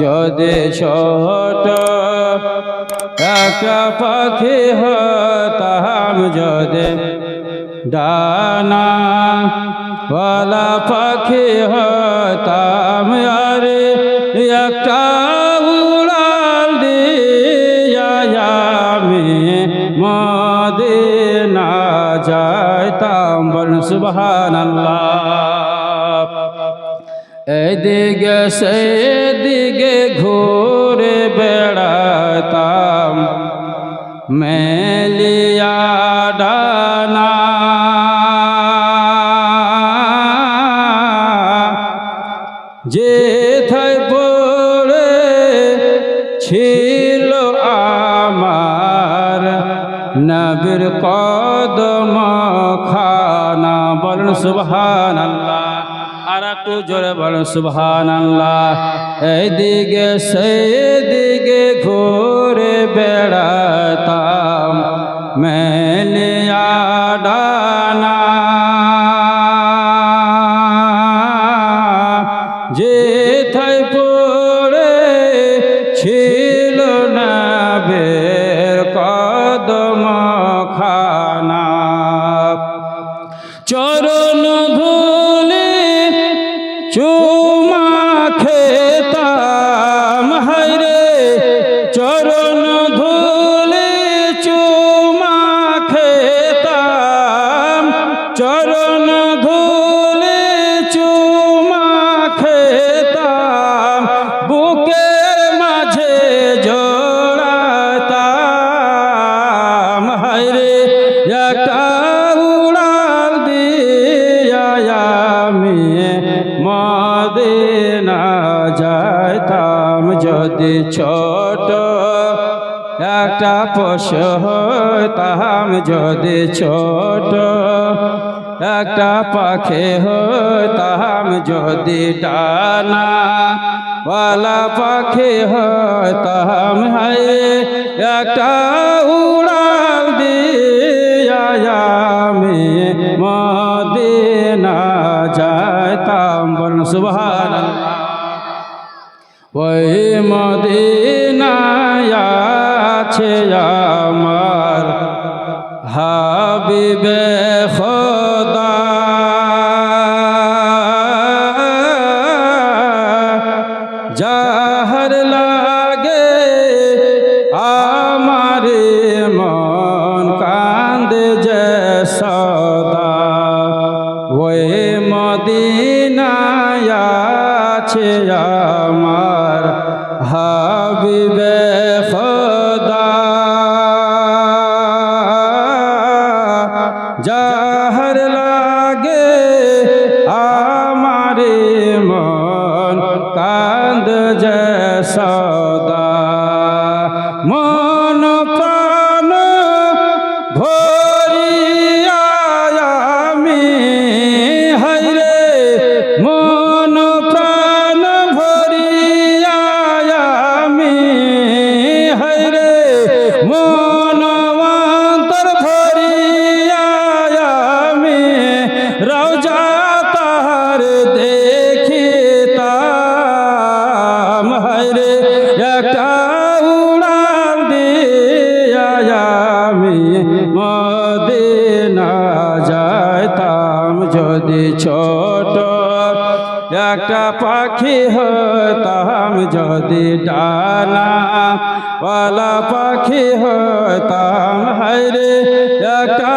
যদি ছোট একটা পাখি হতাম, যদি ডানা ওয়ালা পাখি হতাম, আরে একটা উড়াল আমি মদিনা যাইতাম। বল সুবহানাল্লাহ। এদিকে সেদিকে ঘুরে বেড়াতাম। মেলিয়া ডানা। যে থাই পড়ে ছিল আমার নবীর কদম খানা বলুন সুবহান আর একটু জোরে বলুন সুবহান আল্লাহ এইদিকে সেইদিকে ঘুরে বেড়াতাম। মেলিয়া ডানা চরণ ধুলে চুমা খেতাম। চরণ ধুলে চুমা খেতাম। বুকের মাঝে জোড়াতাম। হাইরে একটা উড়াল দিয়া আমি মদিনা যদি ছোট একটা পশু হতাম যদি ছোট একটা পাখি হতাম যদি ডানা ওয়ালা হয়, তাহাম হায় একটা ওই মদিনায় আছে আমার হাবিবে খোদা। সদা। ওই মদিনায় আছে আমার হাবিবে। যদি ছোট একটা পাখি হতাম যদি ডানা পালা পাখি হতাম হাইরে একটা